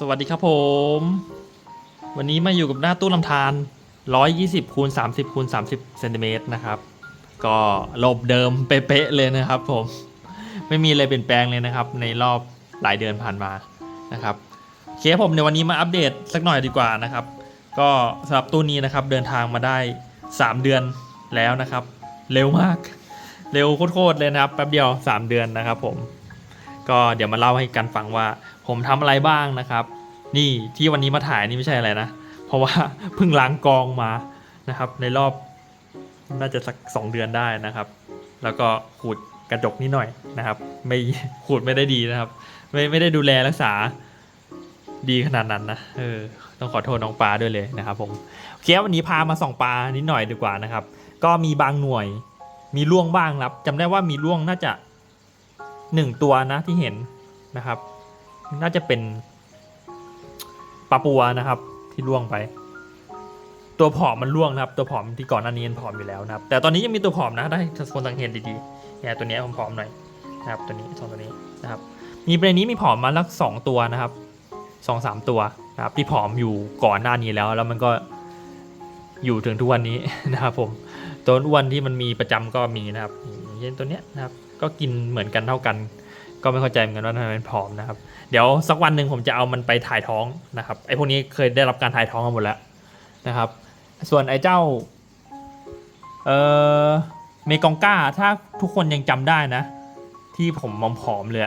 สวัสดีครับผม วันนี้มาอยู่กับหน้าตู้ลำธาร120คูณ30คูณ30เซนติเมตรนะครับ ก็ลบเดิมเป๊ะๆเลยนะครับผม ไม่มีอะไรเปลี่ยนแปลงเลยนะครับ ในรอบหลายเดือนผ่านมานะครับโอเคผมในวันนี้มาอัปเดตสักหน่อยดีกว่านะครับ ก็สำหรับตู้นี้นะครับเดินทางมาได้ 3 เดือนแล้วนะครับ เร็วมาก เร็วโคตรๆเลยนะครับแป๊บเดียว 3 เดือนนะครับผมก็เดี๋ยวมาเล่าให้กันฟังว่า ผมทำอะไรบ้างนะครับ นี่ที่วันนี้มาถ่ายนี่ไม่ใช่อะไรนะ เพราะว่าเพิ่งล้างกองมานะครับ ในรอบน่าจะสักสองเดือนได้นะครับ แล้วก็ขูดกระจกนิดหน่อยนะครับ ไม่ขูดไม่ได้ดีนะครับ ไม่ไม่ได้ดูแลรักษาดีขนาดนั้นนะเออต้องขอโทษน้องปลาด้วยเลยนะครับผมโอเควันนี้พามาส่องปลานิดหน่อยดีกว่านะครับ ก็มีบางหน่วยมีล่วงบ้างครับจำได้ว่ามีล่วงน่าจะหนึ่งตัวนะที่เห็นนะครับ น่าจะเป็นปลาปัวนะครับ ที่ล่วงไป ตัวผอมมันล่วงนะครับ ตัวผอมที่ก่อนหน้านี้มันผอมอยู่แล้วนะครับ แต่ตอนนี้ยังมีตัวผอมนะได้คนสังเกตดีๆเนี่ยตัวนี้ยผอมหน่อยนะครับ ตัวนี้สองตัวนี้นะครับ มีในนี้มีผอมมาลักสองตัวนะครับสองสามตัวนะครับ ที่ผอมอยู่ก่อนหน้านี้แล้ว แล้วมันก็อยู่ถึงทุกวันนี้นะครับ ผมตัวอ้วนที่มันมีประจำก็มีนะครับอย่างเช่นตัวเนี้ยนะครับ ก็กินเหมือนกันเท่ากัน ก็ไม่เข้าใจเหมือนกันว่าทำไมมันผอมนะครับ เดี๋ยวสักวันหนึ่งผมจะเอามันไปถ่ายท้องนะครับไอ้พวกนี้เคยได้รับการถ่ายท้องมาหมดแล้วนะครับ ส่วนไอ้เจ้าเออเมกองก้าถ้าทุกคนยังจำได้นะ ที่ผมมอมผอมเลย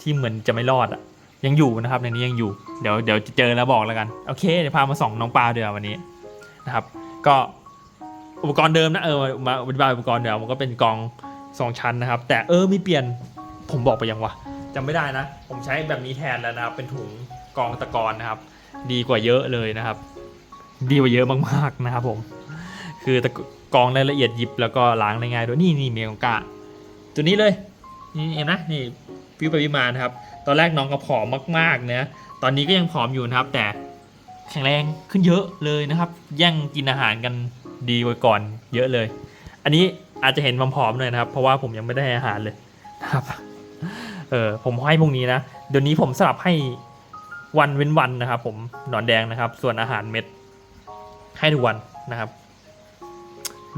ที่เหมือนจะไม่รอดอะยังอยู่นะครับในนี้ยังอยู่เดี๋ยวเดี๋ยวจะเจอแล้วบอกแล้วกันโอเคเดี๋ยวพามาส่องน้องปลาเดี๋ยววันนี้นะครับ ก็อุปกรณ์เดิมนะเออมาอธิบายอุปกรณ์เดี๋ยวมันก็เป็นกองสองชั้นนะครับ แต่เออมีเปลี่ยน ผมบอกไปยังวะจำไม่ได้นะ ผมใช้แบบนี้แทนแล้วนะครับ เป็นถุงกองตะกอนนะครับ ดีกว่าเยอะเลยนะครับ ดีกว่าเยอะมากๆนะครับผม คือตะกองได้ละเอียดยิบแล้วก็ล้างได้ง่ายด้วยนี่นี่เมลกาตัวนี้เลยนี่เห็นไหมนี่ฟิวไปวิมานนะครับ ตอนแรกน้องก็ผอมมากๆนะตอนนี้ก็ยังผอมอยู่นะครับ แต่แข็งแรงขึ้นเยอะเลยนะครับ แย่งกินอาหารกันดีกว่าก่อนเยอะเลย อันนี้อาจจะเห็นผอมๆหน่อยนะครับ เพราะว่าผมยังไม่ได้ให้อาหารเลยนะครับ เออผมให้พวกนี้นะ เดี๋ยวนี้ผมสลับให้วันเว้นวันนะครับ ผมหนอนแดงนะครับ ส่วนอาหารเม็ดให้ทุกวันนะครับ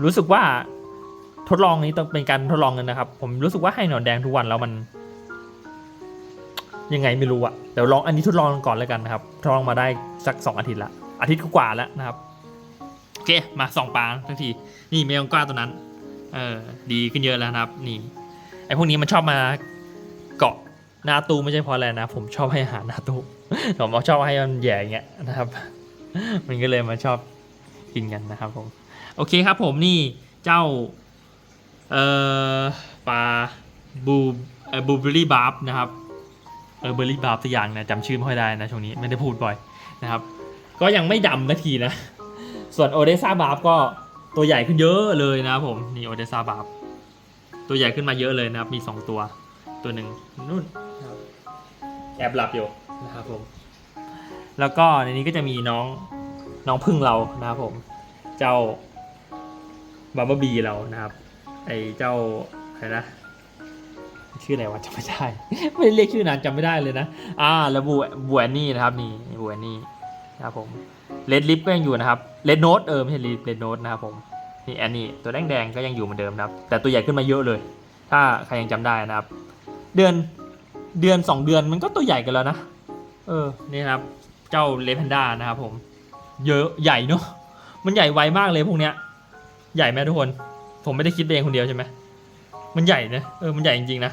รู้สึกว่าทดลองนี้ต้องเป็นการทดลองกันนะครับ ผมรู้สึกว่าให้หนอนแดงทุกวันแล้วมัน ยังไงไม่รู้อะเดี๋ยวลองอันนี้ทดลองก่อนแล้วกันนะครับทดลองมาได้สักสองอาทิตย์ละอาทิตย์กว่าแล้วนะครับโอเคมาสองปลาทันที นี่เมลก้าตัวนั้น เออดีขึ้นเยอะแล้วนะครับ นี่ไอพวกนี้มันชอบมา เกาะหน้าตู้ไม่ใช่เพราะอะไรนะ ผมชอบให้อาหารหน้าตู้ผมชอบให้มันแย่างเงี้ยนะครับ มันก็เลยมาชอบกินกันนะครับผมโอเคครับผมนี่เจ้าเอ่อปลาบูเอ่อบูเบอรี่บาร์บนะครับเออเบอร์รี่บาร์บตัวอย่างนะจำชื่อไม่ค่อยได้นะช่วงนี้ไม่ได้พูดบ่อยนะครับ ก็ยังไม่ดำนาทีนะ ส่วนโอเดซ่าบาร์บก็ตัวใหญ่ขึ้นเยอะเลยนะครับผมนี่โอเดซ่าบาร์บตัวใหญ่ขึ้นมาเยอะเลยนะครับมีสองตัว ตัวหนึ่งนู่นนะครับแอบหลับอยู่นะครับผม แล้วก็ในนี้ก็จะมีน้องน้องพึ่งเรานะครับผม เจ้าบัมเบอร์บีเรานะครับ ไอเจ้าอะไรนะชื่ออะไรวะจำไม่ได้ ไม่ได้เรียกชื่อนานจำไม่ได้เลยนะ อ่าแล้วบูบูแอนนี่นะครับนี่บูแอนนี่นะครับผมเลดลิฟก็ยังอยู่นะครับเลดโนตเออไม่ใช่เลดโนตนะครับผมนี่แอนนี่ตัวแดงๆก็ยังอยู่เหมือนเดิมนะครับ แต่ตัวใหญ่ขึ้นมาเยอะเลย ถ้าใครยังจำได้นะครับ เดือนเดือนสองเดือนมันก็ตัวใหญ่กันแล้วนะ เออ นี่ครับ เจ้าเลพันด้านะครับผม เยอะใหญ่เนอะมันใหญ่ไวมากเลยพวกเนี้ย ใหญ่ไหมทุกคน ผมไม่ได้คิดเองคนเดียวใช่ไหม มันใหญ่นะ เออ มันใหญ่จริงๆนะ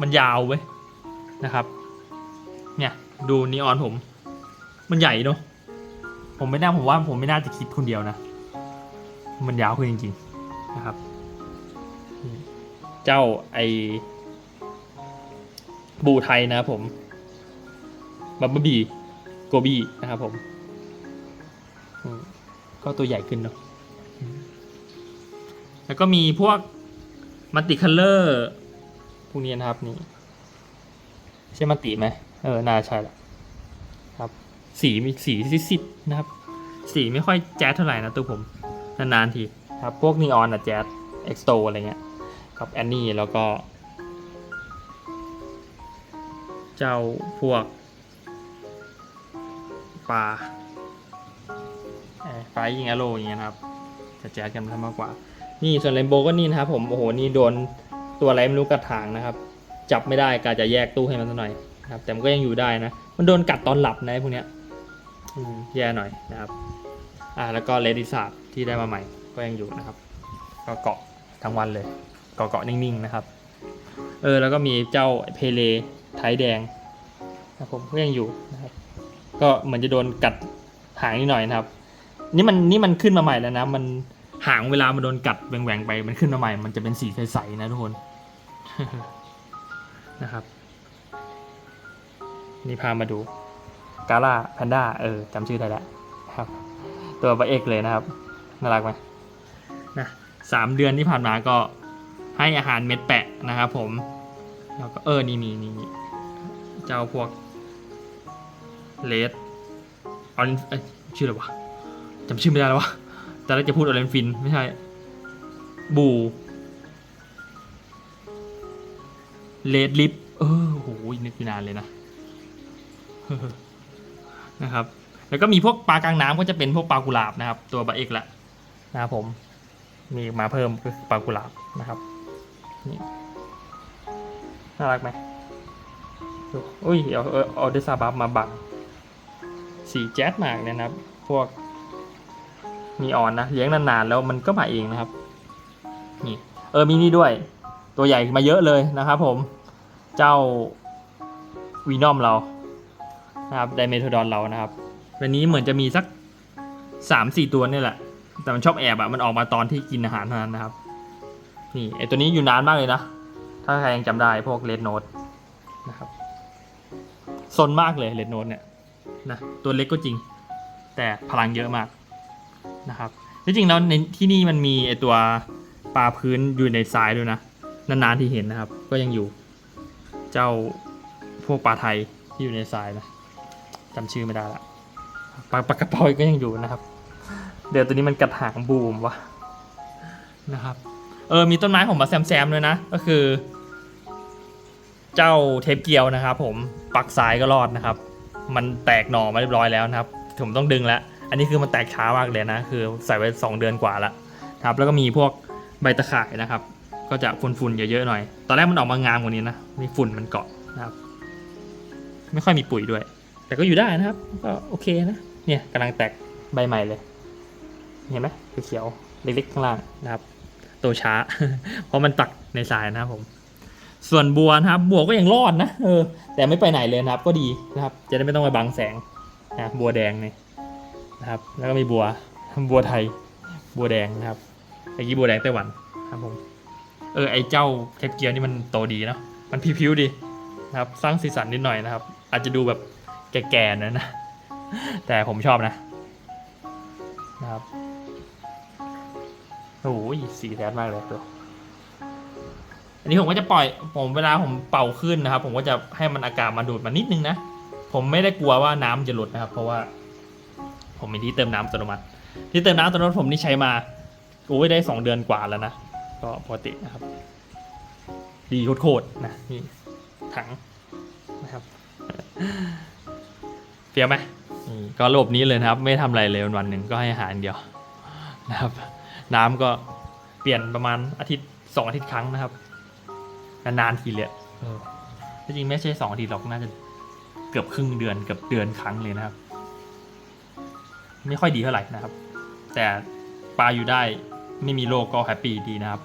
มันยาวเว้ย นะครับ เนี่ย ดูนีออนผม มันใหญ่เนอะผมไม่น่าผมว่าผมไม่น่าจะคิดคนเดียวนะ มันยาวขึ้นจริง ๆ นะครับ เจ้าไอ บูไทยนะครับผมบับเบิลบีโกบีนะครับผมก็ตัวใหญ่ขึ้นเนาะแล้วก็มีพวกมัลติคัลเลอร์พวกนี้นะครับนี่ใช่มัลติไหมเออน่าใช่แหละครับสีมีสีซิดๆนะครับ สีไม่ค่อยแจ๊ดเท่าไหร่นะตัวผม นานๆทีครับ พวกนีออนอะแจ๊ดเอ็กโตอะไรเงี้ยกับแอนนี่แล้วก็ เจ้าพวกปลาปลายิงอโร่อย่างเงี้ยนะครับจะแจ๊ดกันมากกว่า นี่ส่วนเรนโบก็นี่นะครับผมโอ้โหนี่โดนตัวอะไรไม่รู้กัดถางนะครับ จับไม่ได้กาจะแยกตู้ให้มันซะหน่อยนะครับ แต่มันก็ยังอยู่ได้นะ มันโดนกัดตอนหลับนะพวกเนี้ยแย่หน่อยนะครับอ่าแล้วก็เลดิซาร์ที่ได้มาใหม่ก็ยังอยู่นะครับ ก็เกาะทั้งวันเลยเกาะเกาะนิ่งๆนะครับ เออแล้วก็มีเจ้าเพเล ไทยแดงนะครับผมก็ยังอยู่นะครับ ก็เหมือนจะโดนกัดหางนิดหน่อยนะครับ นี่มันนี่มันขึ้นมาใหม่แล้วนะ มันหางเวลามันโดนกัดแหว่งๆไป มันขึ้นมาใหม่ มันจะเป็นสีใสๆนะทุกคนนะครับ นี่พามาดูกาล่าแพนด้าเออจำชื่อได้แล้วครับ ตัวพระเอกเลยนะครับน่ารักไหมนะสามเดือนที่ผ่านมาก็ให้อาหารเม็ดแปะนะครับผมแล้วก็เออนี่มีนี่นี่ เจ้าพวกเลดออนชื่ออะไรวะจำชื่อไม่ได้แล้ววะแต่เราจะพูดออเรนฟินไม่ใช่ บูเลดลิฟเออโหนึกอยู่นานเลยนะนะครับ แล้วก็มีพวกปลากลางน้ำก็จะเป็นพวกปลากุหลาบนะครับ ตัวบะเอกละนะครับผมมีมาเพิ่มคือปลากุหลาบนะครับนี่น่ารักไหม อุ้ยเอาเอาเดซาบับมาบังสีแจ๊ดมากเลยนะครับ พวกมีอ่อนนะเลี้ยงนานๆแล้วมันก็มาเองนะครับ นี่ เออมีนี่ด้วย ตัวใหญ่มาเยอะเลยนะครับผมเจ้าวีนอมเรานะครับไดเมโทดอนเรานะครับ วันนี้เหมือนจะมีสักสามสี่ตัวนี่แหละ แต่มันชอบแอบอะมันออกมาตอนที่กินอาหารเท่านั้นนะครับ นี่ไอตัวนี้อยู่นานมากเลยนะ ถ้าใครยังจำได้พวกเลดโนดนะครับ ซนมากเลยเลดโนดเนี่ยนะตัวเล็กก็จริง แต่พลังเยอะมากนะครับที่จริงแล้วในที่นี่มันมีไอตัวปลาพื้นอยู่ในทรายด้วยนะ นานๆที่เห็นนะครับ ก็ยังอยู่เจ้าพวกปลาไทยที่อยู่ในทรายนะจำชื่อไม่ได้ละปลาปลากระเป๋าก็ยังอยู่นะครับ เดี๋ยวตัวนี้มันกระถางบูมวะนะครับเออมีต้นไม้ผมมาแซมๆด้วยนะ ก็คือ เจ้าเทปเกียวนะครับผม ปักสายก็รอดนะครับ มันแตกหน่อมาเรียบร้อยแล้วนะครับผมต้องดึงแล้วอันนี้คือมันแตกช้ามากเลยนะคือใส่ไว้ 2 เดือนกว่าแล้วครับแล้วก็มีพวกใบตะข่ายนะครับ ก็จะฝุ่นๆเยอะๆหน่อย ตอนแรกมันออกมางามกว่านี้นะนี่ฝุ่นมันเกาะนะครับ ไม่ค่อยมีปุ๋ยด้วย แต่ก็อยู่ได้นะครับ ก็โอเคนะเนี่ยกำลังแตกใบใหม่เลย เห็นไหมเขียวๆเล็กๆข้างล่างนะครับ โตช้า เพราะมันตักในทรายนะครับผม ส่วนบัวนะครับ บัวก็ยังรอดนะเออแต่ไม่ไปไหนเลยนะครับ ก็ดีนะครับ จะได้ไม่ต้องไปบังแสงนะบัวแดงนี่นะครับ แล้วก็มีบัวบัวไทย บัวแดงนะครับไอ้กี้บัวแดงไต้หวันครับผมเออไอ้เจ้าเทปเกียวนี่มันโตดีเนาะมันพิ้วๆดีนะครับสร้างสีสันนิดหน่อยนะครับ อาจจะดูแบบแก่ๆนะนะ แต่ผมชอบนะนะครับโอ้ยสีแท้มากเลยตัว นนี้ผมก็จะปล่อยผมเวลาผมเป่าขึ้นนะครับ ผมก็จะให้มันอากาศมาดูดมานิดนึงนะ ผมไม่ได้กลัวว่าน้ำจะหลุดนะครับ เพราะว่า ผมมีที่เติมน้ำอัตโนมัติ ที่เติมน้ำอัตโนมัติผมนี่ใช้มาโอ้ยได้สองเดือนกว่าแล้วนะก็ปกตินะครับ ดีโคตรนะนี่ถังนะครับเฟี้ยวไหมนี่ก็ระบบนี้เลยนะครับ ไม่ทำอะไรเลยวันหนึ่งก็ให้อาหารอย่างเดียวนะครับ น้ำก็เปลี่ยนประมาณอาทิตย์สองอาทิตย์ครั้งนะครับ นานๆทีเลยเออจริงๆไม่ใช่สองอาทิตย์หรอกน่าจะเกือบครึ่งเดือนเกือบเดือนครั้งเลยนะครับ ไม่ค่อยดีเท่าไหร่นะครับ แต่ปลาอยู่ได้ไม่มีโรคก็แฮปปี้ดีนะครับ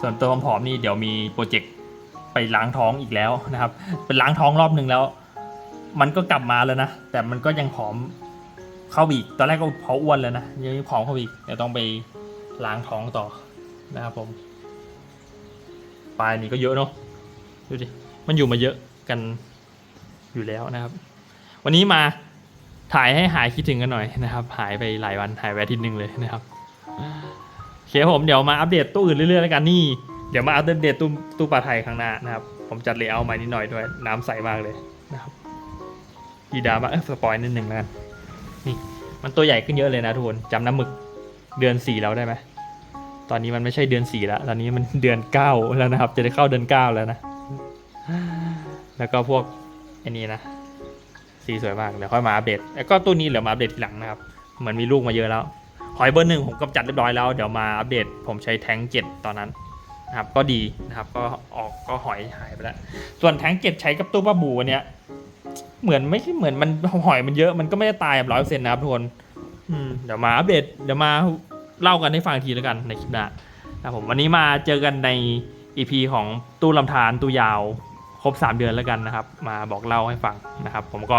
ส่วนตัวผอมๆนี่เดี๋ยวมีโปรเจกต์ไปล้างท้องอีกแล้วนะครับ เป็นล้างท้องรอบหนึ่งแล้ว มันก็กลับมาแล้วนะ แต่มันก็ยังผอมเข้าอีก ตอนแรกก็เผาอ้วนแล้วนะ ยังผอมเข้าอีกเดี๋ยวต้องไปล้างท้องต่อนะครับผม ปลายนี้ก็เยอะเนาะดูดิมันอยู่มาเยอะกันอยู่แล้วนะครับ วันนี้มาถ่ายให้หายคิดถึงกันหน่อยนะครับ หายไปหลายวันหายไปอาทิตย์หนึ่งเลยนะครับโอเคผมเดี๋ยวมาอัปเดตตู้อื่นเรื่อยๆแล้วกันนี่เดี๋ยวมาอัปเดตตู้ตู้ปลาไทยข้างหน้านะครับ ผมจัดเลเยอร์ใหม่นิดหน่อยด้วยน้ำใสมากเลยนะครับดีดามาเออสปอยนิดหนึ่งแล้วกันนี่มันตัวใหญ่ขึ้นเยอะเลยนะทุกคนจำน้ำหมึกเดือนสี่แล้วได้ไหม ตอนนี้มันไม่ใช่เดือนสี่แล้วตอนนี้มันเดือนเก้าแล้วนะครับ จะได้เข้าเดือนเก้าแล้วนะ แล้วก็พวกไอันนี้นะสีสวยมากเดี๋ยวค่อยมาอัปเดตแล้วก็ตู้นี้เดี๋ยวมาอัปเดตทีหลังนะครับเหมือนมีลูกมาเยอะแล้วหอยเบอร์หนึ่งผมกำจัดเรียบร้อยแล้วเดี๋ยวมาอัปเดต ผมใช้แทงเจ็ดตอนนั้นนะครับก็ดีนะครับก็ออกก็หอยหายไปแล้ว ส่วนแทงเจ็ดใช้กับตู้ปลาบูอันเนี้ยเหมือนไม่ใช่เหมือนมันหอยมันเยอะมันก็ไม่ได้ตายแบบร้อยเปอร์เซ็นต์นะครับทุกคนเดี๋ยวมาอัปเดตเดี๋ยวมา เล่ากันให้ฟังทีแล้วกันในคลิปหน้านะครับผมวันนี้มาเจอกันใน EP ของตู้ลำธารตู้ยาวครบ 3 เดือนแล้วกันนะครับ มาบอกเล่าให้ฟังนะครับ ผมก็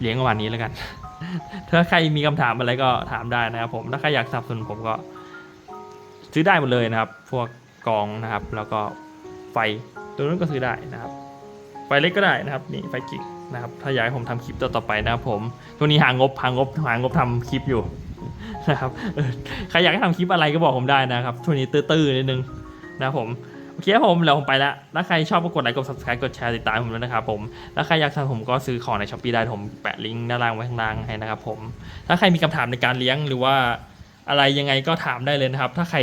เลี้ยงประมาณนี้แล้วกัน ถ้าใครมีคำถามอะไรก็ถามได้นะครับ ผมถ้าใครอยากสนับสนุนผมก็ ซื้อได้หมดเลยนะครับ พวกกองนะครับ แล้วก็ไฟตัวนั้นก็ซื้อได้นะครับ ไฟเล็กก็ได้นะครับนี่ไฟกิ่งนะครับถ้าอยากให้ผมทำคลิปต่อๆไปนะครับผมช่วงนี้หางบหางบหางบทำคลิปอยู่ นะครับใครอยากให้ทำคลิปอะไรก็บอกผมได้นะครับช่วงนี้ตื้อๆนิดนึงนะครับผมโอเคผมแล้วผมไปล้วถ้าใครชอบก็กดไลค์กด subscribe กดแชร์ติดตามผมด้วยนะครับผมแล้วใครอยากทำผมก็ซื้อของในช้อปปีได้ผมแปะลิงก์ด้านล่างไว้ข้างล่างให้นะครับผมถ้าใครมีคำถามในการเลี้ยงหรือว่าอะไรยังไงก็ถามได้เลยนะครับ ถ้าใคร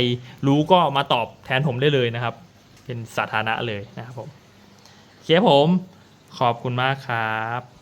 รู้ก็มาตอบแทนผมได้เลยนะครับ เป็นสาธารณะเลยนะครับผมโอเคผมขอบคุณมากครับ